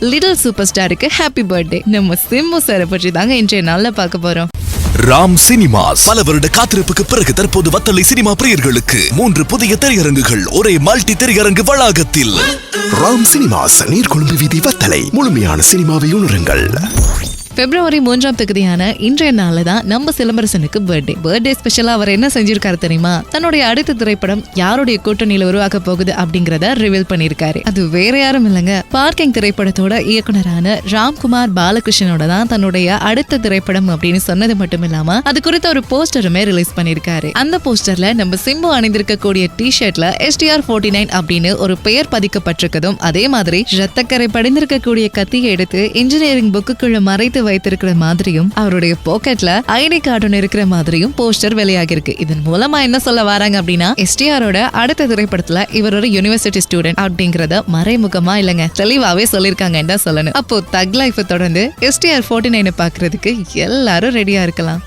Little super ஸ்டாருக்கு happy birthday நம்ம சிம்பு சாரை பற்றி தாங்க இன்றைய நாளில் பார்க்க போறோம். ராம் சினிமாஸ். பல வருட காத்திருப்புக்கு பிறகு தற்போது வத்தலை சினிமா பிரியர்களுக்கு மூன்று புதிய திரையரங்குகள் ஒரே மல்டி திரையரங்கு வளாகத்தில். ராம் சினிமாஸ் நீர்கொழும்பு வீதி வத்தலை முழுமையான சினிமாவை உணருங்கள். பிப்ரவரி மூன்றாம் தேதியான இன்றைய நாள் தான் நம்ம சிலம்பரசனுக்கு பர்த்டே பர்த்டே ஸ்பெஷலா அவர் என்ன செஞ்சிருக்காரு தெரியுமா? தன்னுடைய அடுத்த திரைப்படம் யாருடைய கூட்டணியில உருவாக்க போகுது அப்படிங்கறத ரிவீல் பண்ணிருக்காரு அது வேற யாரும் இல்லைங்க. பார்க்கிங் திரைப்படத்தோட இயக்குனரான ராம்குமார் பாலகிருஷ்ணனோட தான் தன்னுடைய அடுத்த திரைப்படம் அப்படின்னு சொன்னது மட்டும் இல்லாம அது குறித்த ஒரு போஸ்டருமே ரிலீஸ் பண்ணிருக்காரு அந்த போஸ்டர்ல நம்ம சிம்பு அணிந்திருக்கக்கூடிய டி ஷர்ட்ல எஸ்டிஆர் போர்ட்டி நைன் அப்படின்னு ஒரு பெயர் பதிக்கப்பட்டிருக்கதும் அதே மாதிரி ரத்தக்கரை படிந்திருக்கக்கூடிய கத்தியை எடுத்து இன்ஜினியரிங் புக்குக்குள்ள மறைத்து வைத்திருக்கிற மாதிரியும் அவருடைய பாக்கெட்ல ஐடி கார்டு இருக்கிற மாதிரியும் போஸ்டர் வெளியாகிருக்கு இதன் மூலமா என்ன சொல்ல வராங்க அப்படின்னா எஸ்டிஆரோட அடுத்த திரைப்படத்துல இவர் ஒரு யூனிவர்சிட்டி ஸ்டூடெண்ட் அப்படிங்கறத மறைமுகமா இல்லைங்க. தெளிவாவே சொல்லிருக்காங்கன்னு தான் சொல்லணும். அப்போ தக் லைஃப் தொடர்ந்து எஸ்டிஆர் போர்ட்டி நைனை பாக்குறதுக்கு எல்லாரும் ரெடியா இருக்கலாம்.